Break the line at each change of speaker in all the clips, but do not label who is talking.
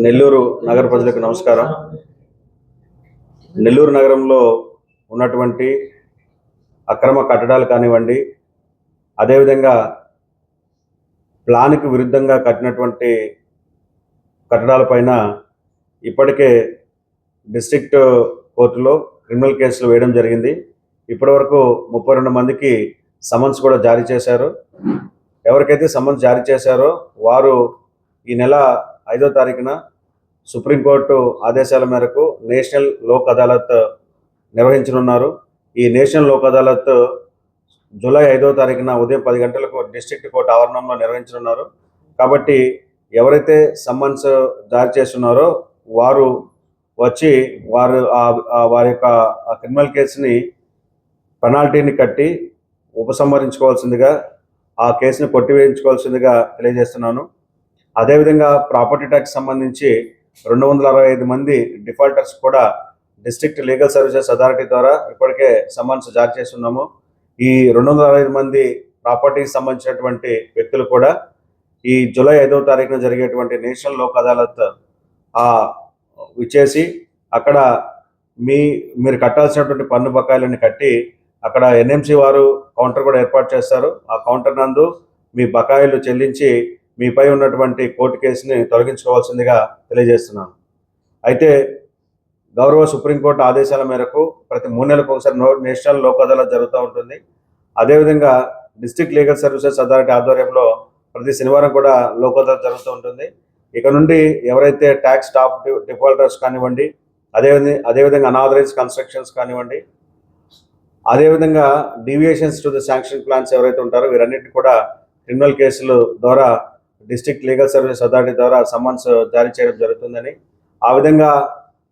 నెల్లూరు నగర ప్రజలకు నమస్కారం. నెల్లూరు నగరంలో ఉన్నటువంటి అక్రమ కట్టడాలు కానివ్వండి అదేవిధంగా ప్లాన్కి విరుద్ధంగా కట్టినటువంటి కట్టడాలపైన ఇప్పటికే డిస్ట్రిక్ట్ కోర్టులో క్రిమినల్ కేసులు వేయడం జరిగింది. ఇప్పటివరకు ముప్పై రెండు మందికి సమన్స్ కూడా జారీ చేశారు. ఎవరికైతే సమన్స్ జారీ చేశారో వారు ఈ నెల ఐదో తారీఖున సుప్రీంకోర్టు ఆదేశాల మేరకు నేషనల్ లోక్ అదాలత్ నిర్వహించనున్నారు. ఈ నేషనల్ లోక్ అదాలత్ జూలై ఐదో తారీఖున ఉదయం పది గంటలకు డిస్ట్రిక్ట్ కోర్టు ఆవరణంలో నిర్వహించనున్నారు. కాబట్టి ఎవరైతే సమ్మన్స్ జారీ చేస్తున్నారో వారు వచ్చి వారు ఆ- వారి యొక్క క్రిమినల్ కేసుని పెనాల్టీని కట్టి ఉపసంహరించుకోవాల్సిందిగా ఆ కేసుని కొట్టివేయించుకోవాల్సిందిగా తెలియజేస్తున్నాను. అదేవిధంగా ప్రాపర్టీ ట్యాక్స్ సంబంధించి రెండు వందల అరవై ఐదు మంది డిఫాల్టర్స్ కూడా డిస్ట్రిక్ట్ లీగల్ సర్వీసెస్ అథారిటీ ద్వారా ఇప్పటికే సమన్స్ జారీ చేస్తున్నాము. ఈ రెండు వందల అరవై ఐదు మంది ప్రాపర్టీకి సంబంధించినటువంటి వ్యక్తులు కూడా ఈ జూలై ఐదవ తారీఖున జరిగేటువంటి నేషనల్ లోక్ అదాలత్ విచ్చేసి అక్కడ మీ మీరు కట్టాల్సినటువంటి పన్ను బకాయిలను కట్టి అక్కడ ఎన్ఎంసి వారు కౌంటర్ కూడా ఏర్పాటు చేస్తారు. ఆ కౌంటర్ నందు మీ బకాయిలు చెల్లించి మీపై ఉన్నటువంటి కోర్టు కేసుని తొలగించుకోవాల్సిందిగా తెలియజేస్తున్నాను. అయితే గౌరవ సుప్రీంకోర్టు ఆదేశాల మేరకు ప్రతి మూడు నెలలకు ఒకసారి నో నేషనల్ లోక్ అదాలత్ జరుగుతూ ఉంటుంది. అదేవిధంగా డిస్టిక్ లీగల్ సర్వీసెస్ అథారిటీ ఆధ్వర్యంలో ప్రతి శనివారం కూడా లోక్ అదాలత్ జరుగుతూ ఉంటుంది. ఇక నుండి ఎవరైతే ట్యాక్స్ టాప్ డిఫాల్టర్స్ కానివ్వండి అదేవిధంగా అదేవిధంగా అనాథరైజ్ కన్స్ట్రక్షన్స్ కానివ్వండి అదేవిధంగా deviations to the sanction plans ఎవరైతే ఉంటారో వీరన్నిటిని కూడా క్రిమినల్ కేసులు ద్వారా డిస్ట్రిక్ట్ లీగల్ సర్వీస్ అథారిటీ ద్వారా సమ్మన్స్ జారీ చేయడం జరుగుతుందని ఆ విధంగా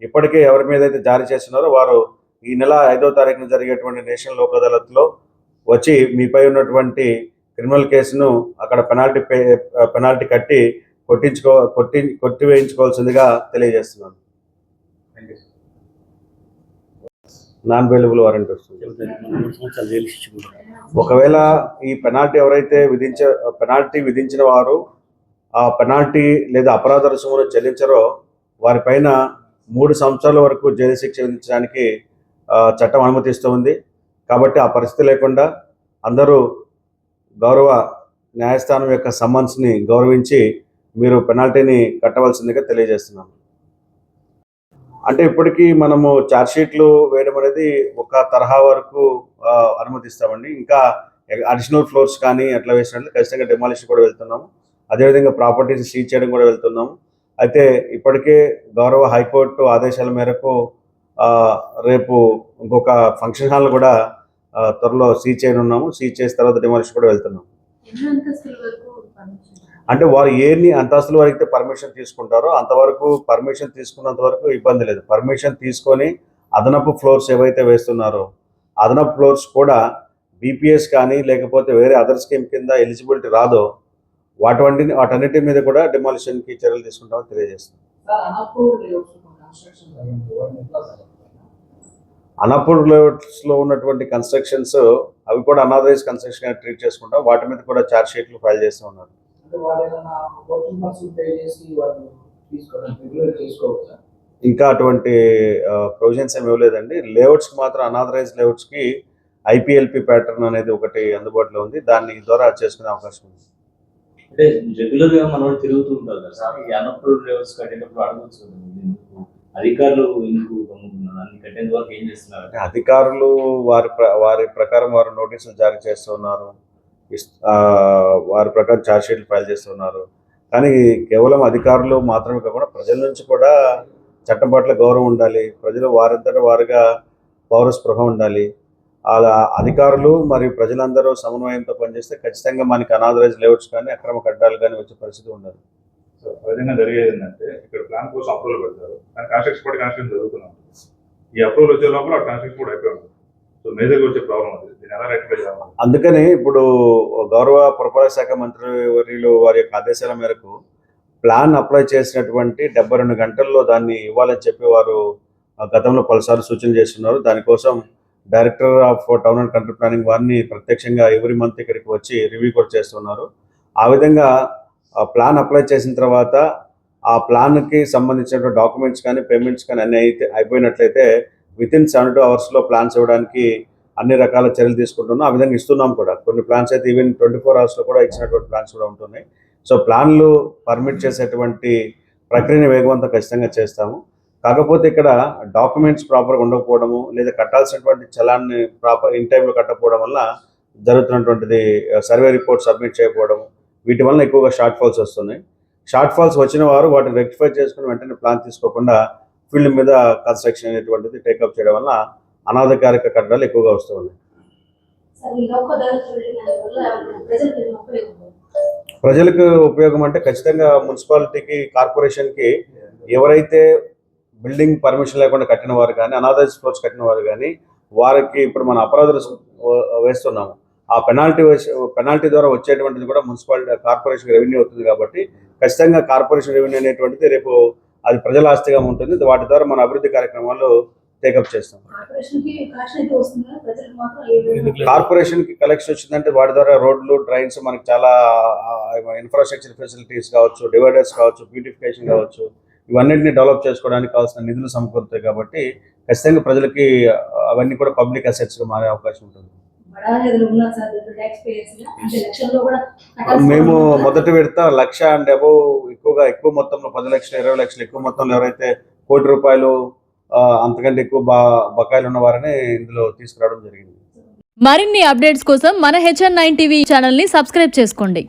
ఇప్పటికే ఎవరి మీద అయితే జారీ చేస్తున్నారో వారు ఈ నెల ఐదో తారీఖున జరిగేటువంటి నేషనల్ లోక్ అదాలత్లో వచ్చి మీపై ఉన్నటువంటి క్రిమినల్ కేసును అక్కడ పెనాల్టీ పే పెనాల్టీ కట్టి కొట్టించుకో కొట్టి కొట్టివేయించుకోవాల్సిందిగా తెలియజేస్తున్నాను. నాన్ అవైలబుల్ వారెంట్ వస్తుంది. ఒకవేళ ఈ పెనాల్టీ ఎవరైతే విధించ పెనాల్టీ విధించిన వారు ఆ పెనాల్టీ లేదా అపరాధ రుసుములు చెల్లించరో వారిపైన మూడు సంవత్సరాల వరకు జైలు శిక్ష విధించడానికి చట్టం అనుమతిస్తూ ఉంది. కాబట్టి ఆ పరిస్థితి లేకుండా అందరూ గౌరవ న్యాయస్థానం యొక్క సమ్మన్స్ని గౌరవించి మీరు పెనాల్టీని కట్టవలసిందిగా తెలియజేస్తున్నాను అంటే ఇప్పటికీ మనము ఛార్జ్షీట్లు వేయడం అనేది ఒక తరహా వరకు అనుమతిస్తామండి. ఇంకా అడిషనల్ ఫ్లోర్స్ కానీ అట్లా వేసినట్లు ఖచ్చితంగా డిమాలిష్ కూడా వెళ్తున్నాము. అదేవిధంగా ప్రాపర్టీస్ సీజ్ చేయడం కూడా వెళ్తున్నాము అయితే ఇప్పటికే గౌరవ హైకోర్టు ఆదేశాల మేరకు రేపు ఇంకొక ఫంక్షన్ హాల్ కూడా త్వరలో సీజ్ చేయనున్నాము. సీజ్ చేసిన తర్వాత డెమాలిషన్ కూడా వెళ్తున్నాము
పర్మిషన్
అంటే వారు ఎన్ని అంతస్తుల వరకు అయితే పర్మిషన్ తీసుకుంటారో అంతవరకు పర్మిషన్ తీసుకున్నంత వరకు ఇబ్బంది లేదు. పర్మిషన్ తీసుకొని అదనపు ఫ్లోర్స్ ఏవైతే వేస్తున్నారో అదనపు ఫ్లోర్స్ కూడా బీపీఎస్ కానీ లేకపోతే వేరే అదర్ స్కీమ్ కింద ఎలిజిబిలిటీ రాదో వాటి వాటన్నిటి మీద కూడా డిమాలిషన్కి చర్యలు తీసుకుంటామని తెలియజేస్తాం
సార్ అన్నప్పుడు లేఅవుట్స్ కన్స్ట్రక్షన్ అయ్యింది వాటిని ఎట్లా సార్
అనపూర్లో ఉన్నటువంటి కన్స్ట్రక్షన్స్ అవి కూడా అనాథరైజ్ కన్స్ట్రక్షన్ ట్రీట్ చేసుకుంటాం. వాటి మీద కూడా ఛార్జ్ షీట్లు ఫైల్ చేస్తూ ఉన్నారు. ఇంకా అటువంటి ప్రొవిజన్స్ ఏమి ఇవ్వలేదండి. లేఅవుట్స్కి మాత్రం అనాథరైజ్ లేఅవుట్స్కి ఐపీఎల్పి ప్యాటర్న్ అనేది ఒకటి అందుబాటులో ఉంది. దాన్ని ద్వారా చేసుకునే అవకాశం ఉంది.
అంటే రెగ్యులర్గా మనం తిరుగుతూ ఉంటారు కదా సార్. ఈ అన్అప్రూవ్డ్ లెవెల్స్ కట్టేటప్పుడు అడగచ్చు అధికారులు ఎందుకు గమ్ముకున్నారు? కట్టేంత వరకు ఏం చేస్తున్నారు?
అంటే అధికారులు వారి ప్ర- వారి ప్రకారం వారు నోటీసులు జారీ చేస్తున్నారు. వారి ప్రకారం ఛార్జ్ షీట్లు ఫైల్ చేస్తున్నారు. కానీ కేవలం అధికారులు మాత్రమే కాకుండా ప్రజల నుంచి కూడా చట్టం పట్ల గౌరవం ఉండాలి. ప్రజలు వారంతట వారుగా పౌర స్పృహ ఉండాలి. అలా అధికారులు మరియు ప్రజలందరూ సమన్వయంతో పనిచేస్తే ఖచ్చితంగా మనకి అనాథరైజ్ లేఅవుట్స్ కానీ అక్రమ కట్టాలు కానీ వచ్చే పరిస్థితి ఉండదు.
సో విధంగా జరిగేది ఏంటంటే ఇక్కడ ప్లాన్ కోసం అప్రూవల్ పెడతారు. కానీ కన్స్ట్రక్షన్ కూడా కన్స్ట్రక్షన్ జరుగుతూనే ఉంటుంది. ఈ అప్రూవల్ వచ్చే లోపల కన్స్ట్రక్షన్ కూడా అయిపోయి ఉంటుంది. సో మేజర్గా వచ్చే ప్రాబ్లం అది. దీన్ని ఎలా రెక్టిఫై చేయాలి?
అందుకని ఇప్పుడు గౌరవ పురపాలక శాఖ మంత్రి వర్యులు వారి యొక్క ఆదేశాల మేరకు ప్లాన్ అప్లై చేసినటువంటి డెబ్బై రెండు గంటల్లో దాన్ని ఇవ్వాలని చెప్పి వారు గతంలో పలుసార్లు సూచన చేస్తున్నారు. దానికోసం director of town and country planning వారిని ప్రత్యక్షంగా ఎవ్రీ మంత్ ఇక్కడికి వచ్చి రివ్యూ కూడా చేస్తున్నారు. ఆ విధంగా ఆ ప్లాన్ అప్లై చేసిన తర్వాత ఆ ప్లాన్కి సంబంధించిన డాక్యుమెంట్స్ కానీ పేమెంట్స్ కానీ అన్నీ అయితే అయిపోయినట్లయితే విత్ ఇన్ సెవెన్ టూ అవర్స్లో ప్లాన్స్ ఇవ్వడానికి అన్ని రకాల చర్యలు తీసుకుంటున్నాం. ఆ విధంగా ఇస్తున్నాం కూడా. కొన్ని ప్లాన్స్ అయితే ఈవెన్ ట్వంటీ ఫోర్ అవర్స్లో కూడా ఇచ్చినటువంటి ప్లాన్స్ కూడా ఉంటున్నాయి. సో ప్లాన్లు పర్మిట్ చేసేటువంటి ప్రక్రియను వేగవంతం ఖచ్చితంగా చేస్తాము. కాకపోతే ఇక్కడ డాక్యుమెంట్స్ ప్రాపర్గా ఉండకపోవడము లేదా కట్టాల్సినటువంటి చలాన్ని ప్రాపర్ ఇన్ టైంలో కట్టకపోవడం వల్ల జరుగుతున్నటువంటిది సర్వే రిపోర్ట్ సబ్మిట్ చేయకపోవడం వీటి వల్ల ఎక్కువగా షార్ట్ ఫాల్స్ వస్తున్నాయి. షార్ట్ ఫాల్స్ వచ్చిన వారు వాటిని రెక్టిఫై చేసుకుని వెంటనే ప్లాన్ తీసుకోకుండా ఫీల్డ్ మీద కన్స్ట్రక్షన్ అనేటువంటిది టేకప్ చేయడం వల్ల అనాధికారిక కట్టడాలు ఎక్కువగా వస్తూ ఉన్నాయి.
సార్ ఈ లోక అదాలత్ వెళ్ళిన వల్ల ప్రజలకు ఏం ఉపయోగం
ప్రజలకు ఉపయోగం అంటే ఖచ్చితంగా మున్సిపాలిటీకి కార్పొరేషన్కి ఎవరైతే బిల్డింగ్ పర్మిషన్ లేకుండా కట్టిన వారు కానీ అనాథరైజ్ ఫ్లోర్స్ కట్టిన వారు కానీ వారికి ఇప్పుడు మన అపరాధులు వేస్తున్నాము. ఆ పెనాల్టీ పెనాల్టీ ద్వారా వచ్చేటువంటిది కూడా మున్సిపాలిటీ కార్పొరేషన్ రెవెన్యూ అవుతుంది కాబట్టి ఖచ్చితంగా కార్పొరేషన్ రెవెన్యూ అనేటువంటిది రేపు అది ప్రజల ఆస్తిగా ఉంటుంది. వాటి ద్వారా మన అభివృద్ధి కార్యక్రమాలు టేకప్ చేస్తాం.
కార్పొరేషన్కి కలెక్షన్
వచ్చిందంటే వాటి ద్వారా రోడ్లు ట్రైన్స్ మనకి చాలా ఇన్ఫ్రాస్ట్రక్చర్ ఫెసిలిటీస్ కావచ్చు డివైడర్స్ కావచ్చు బ్యూటిఫికేషన్ కావచ్చు. ఇవన్నింటినీ డెవలప్ చేసుకోవడానికి కావాల్సిన నిధులు సమకూరుతాయి కాబట్టి ఖచ్చితంగా ప్రజలకి అవన్నీ కూడా పబ్లిక్ అసెట్స్గా మారే అవకాశం ఉంటుంది. మేము. మొదటి విడత లక్ష అండ్ అబౌవ్ ఎక్కువగా ఎక్కువ మొత్తంలో పది లక్షలు ఇరవై లక్షలు ఎక్కువ మొత్తంలో ఎవరైతే కోటి రూపాయలు అంతకంటే ఎక్కువ బా బకాయిలు ఉన్న వారిని ఇందులో తీసుకురావడం జరిగింది.
మరిన్ని అప్డేట్స్ కోసం మన హెచ్ఎన్ నైన్ టీవీ ఛానల్ని సబ్స్క్రైబ్ చేసుకోండి.